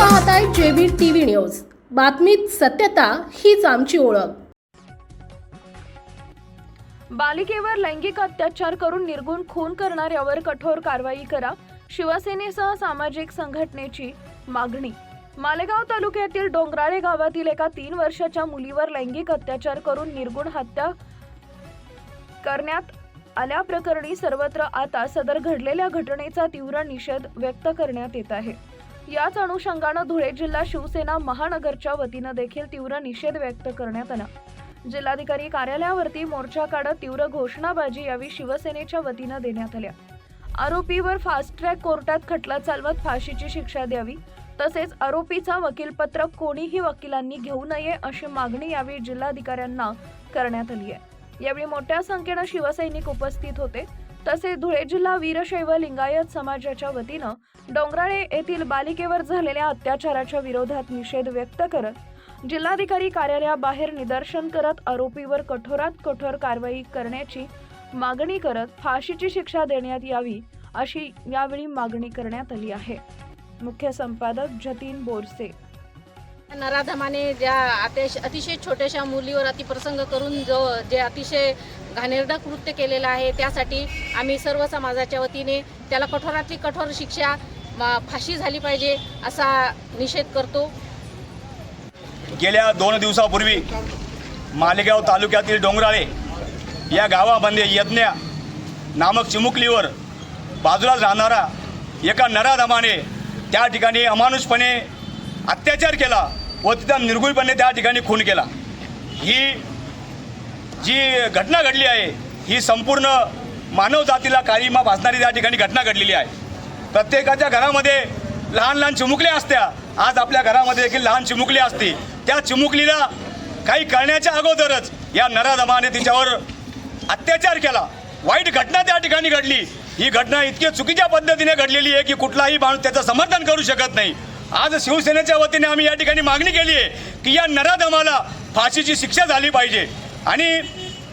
पाहताय JB TV news. बातमीत सत्यता हीच आमची ओळख. बालिकेवर लैंगिक अत्याचार करून निर्गुण खून करणाऱ्यावर कठोर कारवाई करा शिवसेनेसह सामाजिक संघटनेची मागणी. मालेगाव तालुक्यातील डोंगराळे गावातील एका तीन वर्षाच्या मुलीवर लैंगिक अत्याचार करून निर्गुण हत्या करण्यात आल्याप्रकरणी सर्वत्र आता सदर घडलेल्या घटनेचा तीव्र निषेध व्यक्त करण्यात येत आहे. याच अनुषंगानं धुळे जिल्हा शिवसेना महानगरच्या वतीनं देखील तीव्र निषेध व्यक्त करण्यात आला. जिल्हाधिकारी कार्यालयावरती मोर्चा काढत तीव्र घोषणाबाजी यावेळी शिवसेनेच्या वतीनं देण्यात आल्या. आरोपीवर फास्ट ट्रॅक कोर्टात खटला चालवत फाशीची शिक्षा द्यावी तसेच आरोपीचा वकीलपत्र कोणीही वकिलांनी घेऊ नये अशी मागणी यावेळी जिल्हाधिकाऱ्यांना करण्यात आली आहे. यावेळी मोठ्या संख्येनं शिवसैनिक उपस्थित होते. तसेच धुळे जिल्हा वीरशैव लिंगायत समाजाच्या वतीनं डोंगराळे येथील बालिकेवर झालेल्या अत्याचाराच्या विरोधात निषेध व्यक्त करत जिल्हाधिकारी कार्यालयाबाहेर निदर्शन करत आरोपीवर कठोरात कठोर कारवाई करण्याची मागणी करत फाशीची शिक्षा देण्यात यावी अशी यावेळी मागणी करण्यात आली आहे. मुख्य संपादक जतीन बोरसे नराधमाने ज्या अतिश अतिशय छोट्याशा मुलीवर अतिप्रसंग करून जो जे अतिशय घाणेरडं कृत्य केलेलं आहे त्यासाठी आम्ही सर्व समाजाच्या वतीने त्याला कठोरातली कठोर शिक्षा फाशी झाली पाहिजे असा निषेध करतो. गेल्या दोन दिवसापूर्वी मालेगाव तालुक्यातील डोंगराळे या गावामध्ये यज्ञ नामक चिमुकलीवर बाजूलाच राहणारा एका नराधमाने त्या ठिकाणी अमानुषपणे अत्याचार केला. व तिथं निर्गुळपणे त्या ठिकाणी खून केला. ही जी घटना घडली आहे ही संपूर्ण मानवजातीला काळीमा भासणारी त्या ठिकाणी घटना घडलेली आहे. प्रत्येकाच्या घरामध्ये लहान लहान चिमुकल्या असत्या. आज आपल्या घरामध्ये देखील लहान चिमुकली असती. त्या चिमुकलीला काही करण्याच्या अगोदरच या नराधमाने तिच्यावर अत्याचार केला. वाईट घटना त्या ठिकाणी घडली. ही घटना इतकी चुकीच्या पद्धतीने घडलेली आहे की कुठलाही माणूस त्याचं समर्थन करू शकत नाही. आज शिवसेनेच्या वतीने आम्ही या ठिकाणी मागणी केली आहे की या नराधमाला फाशीची शिक्षा झाली पाहिजे. आणि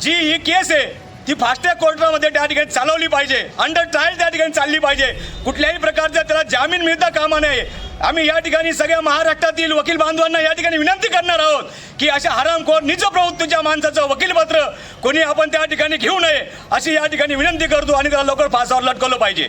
जी ही केस आहे ती फास्टॅग कोर्टामध्ये त्या ठिकाणी चालवली पाहिजे. अंडर ट्रायल त्या ठिकाणी चालली पाहिजे. कुठल्याही प्रकारचा त्याला जामीन मिळता कामा नये. आम्ही या ठिकाणी सगळ्या महाराष्ट्रातील वकील बांधवांना या ठिकाणी विनंती करणार आहोत की अशा हरामखोर निज प्रवृत्तीच्या माणसाचं वकीलपत्र कोणी आपण त्या ठिकाणी घेऊ नये अशी या ठिकाणी विनंती करतो आणि त्याला लवकर फासावर लटकवलं पाहिजे.